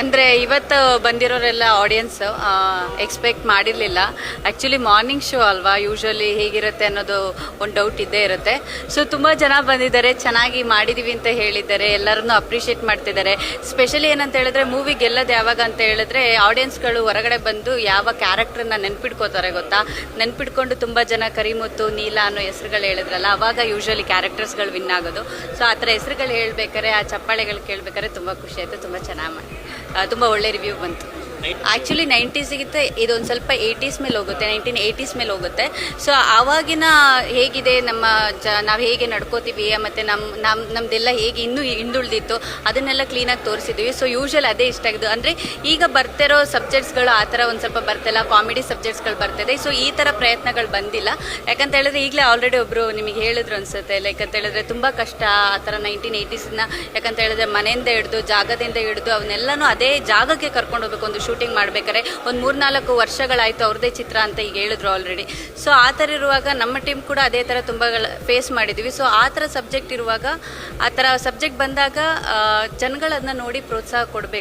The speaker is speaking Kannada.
ಅಂದರೆ ಇವತ್ತು ಬಂದಿರೋರೆಲ್ಲ ಆಡಿಯನ್ಸ್ ಎಕ್ಸ್ಪೆಕ್ಟ್ ಮಾಡಿರಲಿಲ್ಲ. ಆ್ಯಕ್ಚುಲಿ ಮಾರ್ನಿಂಗ್ ಶೋ ಅಲ್ವಾ? ಯೂಶ್ವಲಿ ಹೇಗಿರುತ್ತೆ ಅನ್ನೋದು ಒಂದು ಡೌಟ್ ಇದ್ದೇ ಇರುತ್ತೆ. ಸೊ ತುಂಬ ಜನ ಬಂದಿದ್ದಾರೆ, ಚೆನ್ನಾಗಿ ಮಾಡಿದ್ದೀವಿ ಅಂತ ಹೇಳಿದ್ದಾರೆ, ಎಲ್ಲರನ್ನೂ ಅಪ್ರಿಷಿಯೇಟ್ ಮಾಡ್ತಿದ್ದಾರೆ. ಸ್ಪೆಷಲಿ ಏನಂತ ಹೇಳಿದ್ರೆ ಮೂವಿ ಗೆಲ್ಲೋದು ಯಾವಾಗ ಅಂತ ಹೇಳಿದ್ರೆ ಆಡಿಯನ್ಸ್ಗಳು ಹೊರಗಡೆ ಬಂದು ಯಾವ ಕ್ಯಾರೆಕ್ಟರ್ನ ನೆನ್ಪಿಟ್ಕೋತಾರೆ ಗೊತ್ತಾ? ನೆನ್ಪಿಟ್ಕೊಂಡು ತುಂಬ ಜನ ಕರಿಮುತ್ತು, ನೀಲ ಅನ್ನೋ ಹೆಸರುಗಳು ಹೇಳಿದ್ರಲ್ಲ, ಅವಾಗ ಯೂಶ್ವಲಿ ಕ್ಯಾರೆಕ್ಟರ್ಸ್ಗಳು ವಿನ್ ಆಗೋದು. ಸೊ ಆ ಥರ ಹೆಸರುಗಳು ಹೇಳ್ಬೇಕಾರೆ ಆ ಚಪ್ಪಾಳೆಗಳು ಕೇಳ್ಬೇಕಾದ್ರೆ ತುಂಬ ಖುಷಿ ಆಯಿತು, ತುಂಬ ಚೆನ್ನಾಗಿ ಮಾಡಿ. ತುಂಬ ಒಳ್ಳೆ ರಿವ್ಯೂ ಬಂತು. ಆ್ಯಕ್ಚುಲಿ ನೈಂಟೀಸಿಗಿಂತ ಇದೊಂದು ಸ್ವಲ್ಪ ಏಯ್ಟೀಸ್ ಮೇಲೆ ಹೋಗುತ್ತೆ ನೈನ್ಟೀನ್ ಏಯ್ಟೀಸ್ ಮೇಲೆ ಹೋಗುತ್ತೆ. ಸೊ ಆವಾಗಿನ ಹೇಗಿದೆ, ನಮ್ಮ ಜ, ನಾವು ಹೇಗೆ ನಡ್ಕೋತೀವಿ, ಮತ್ತು ನಮ್ಮ ನಮ್ಮ ನಮ್ಮದೆಲ್ಲ ಹೇಗೆ ಇನ್ನೂ ಹಿಂದುಳಿದಿತ್ತು, ಅದನ್ನೆಲ್ಲ ಕ್ಲೀನಾಗಿ ತೋರಿಸಿದ್ವಿ. ಸೊ ಯೂಶ್ವಲ್ ಅದೇ ಇಷ್ಟ ಆಗಿದ್ದು. ಅಂದರೆ, ಈಗ ಬರ್ತಿರೋ ಸಬ್ಜೆಕ್ಟ್ಸ್ಗಳು ಆ ಥರ ಒಂದು ಸ್ವಲ್ಪ ಬರ್ತಿಲ್ಲ ಕಾಮಿಡಿ ಸಬ್ಜೆಕ್ಟ್ಸ್ಗಳು ಬರ್ತಿದೆ. ಸೊ ಈ ಥರ ಪ್ರಯತ್ನಗಳು ಬಂದಿಲ್ಲ. ಯಾಕಂತ ಹೇಳಿದ್ರೆ, ಈಗಲೇ ಆಲ್ರೆಡಿ ಒಬ್ಬರು ನಿಮಗೆ ಹೇಳಿದ್ರು ಅನ್ಸುತ್ತೆ. ಲೈಕ್ ಅಂತ ಹೇಳಿದ್ರೆ, ತುಂಬ ಕಷ್ಟ ಆ ಥರ ನೈನ್ಟೀನ್ ಏಯ್ಟೀಸ್ನ ಯಾಕಂತ ಹೇಳಿದ್ರೆ, ಮನೆಯಿಂದ ಹಿಡಿದು, ಜಾಗದಿಂದ ಹಿಡಿದು ಅವನ್ನೆಲ್ಲನೂ ಅದೇ ಜಾಗಕ್ಕೆ ಕರ್ಕೊಂಡು ಹೋಗ್ಬೇಕು, ಒಂದು ಶೂಟಿಂಗ್ ಮಾಡ್ಬೇಕಾದ್ರೆ ಒಂದು ಮೂರ್ನಾಲ್ಕು ವರ್ಷಗಳಾಯಿತು ಅವ್ರದ್ದೇ ಚಿತ್ರ ಅಂತ ಈಗ ಹೇಳಿದ್ರು ಆಲ್ರೆಡಿ ಸೊ ಆ ಥರ ಇರುವಾಗ ನಮ್ಮ ಟೀಮ್ ಕೂಡ ಅದೇ ಥರ ತುಂಬ ಫೇಸ್ ಮಾಡಿದ್ವಿ. ಸೊ ಆ ಥರ ಸಬ್ಜೆಕ್ಟ್ ಇರುವಾಗ, ಆ ಥರ ಸಬ್ಜೆಕ್ಟ್ ಬಂದಾಗ ಜನಗಳನ್ನ ನೋಡಿ ಪ್ರೋತ್ಸಾಹ ಕೊಡಬೇಕು.